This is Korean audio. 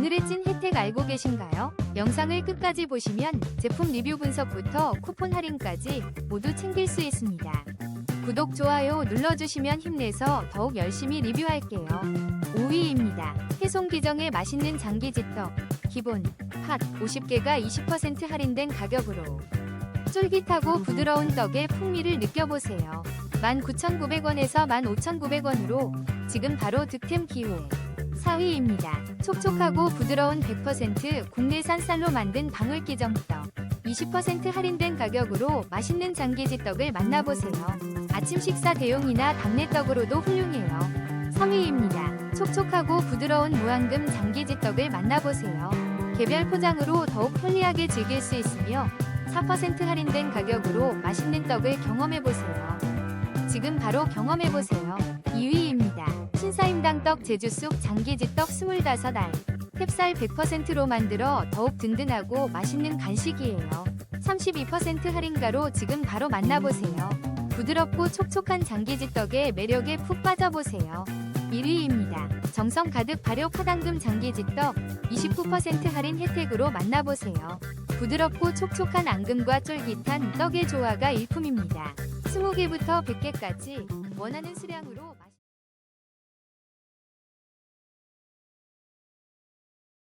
오늘의 찐 혜택 알고 계신가요? 영상을 끝까지 보시면 제품 리뷰 분석부터 쿠폰 할인까지 모두 챙길 수 있습니다. 구독, 좋아요 눌러주시면 힘내서 더욱 열심히 리뷰할게요. 5위입니다. 해송 기정의 맛있는 장기지떡 기본 팥 50개가 20% 할인된 가격으로 쫄깃하고 부드러운 떡의 풍미를 느껴보세요. 19,900원에서 15,900원으로 지금 바로 득템 기회. 4위입니다. 촉촉하고 부드러운 100% 국내산 쌀로 만든 방울기정떡. 20% 할인된 가격으로 맛있는 장기지떡을 만나보세요. 아침 식사 대용이나 답례떡으로도 훌륭해요. 3위입니다. 촉촉하고 부드러운 무황금 장기지떡을 만나보세요. 개별 포장으로 더욱 편리하게 즐길 수 있으며 4% 할인된 가격으로 맛있는 떡을 경험해보세요. 지금 바로 경험해보세요. 2위입니다. 신사임당 떡 제주쑥 장기지떡 25알. 캡쌀 100%로 만들어 더욱 든든하고 맛있는 간식이에요. 32% 할인가로 지금 바로 만나보세요. 부드럽고 촉촉한 장기지떡의 매력에 푹 빠져보세요. 1위입니다. 정성 가득 발효 파당금 장기지떡 29% 할인 혜택으로 만나보세요. 부드럽고 촉촉한 앙금과 쫄깃한 떡의 조화가 일품입니다. 20개부터 100개까지 원하는 수량으로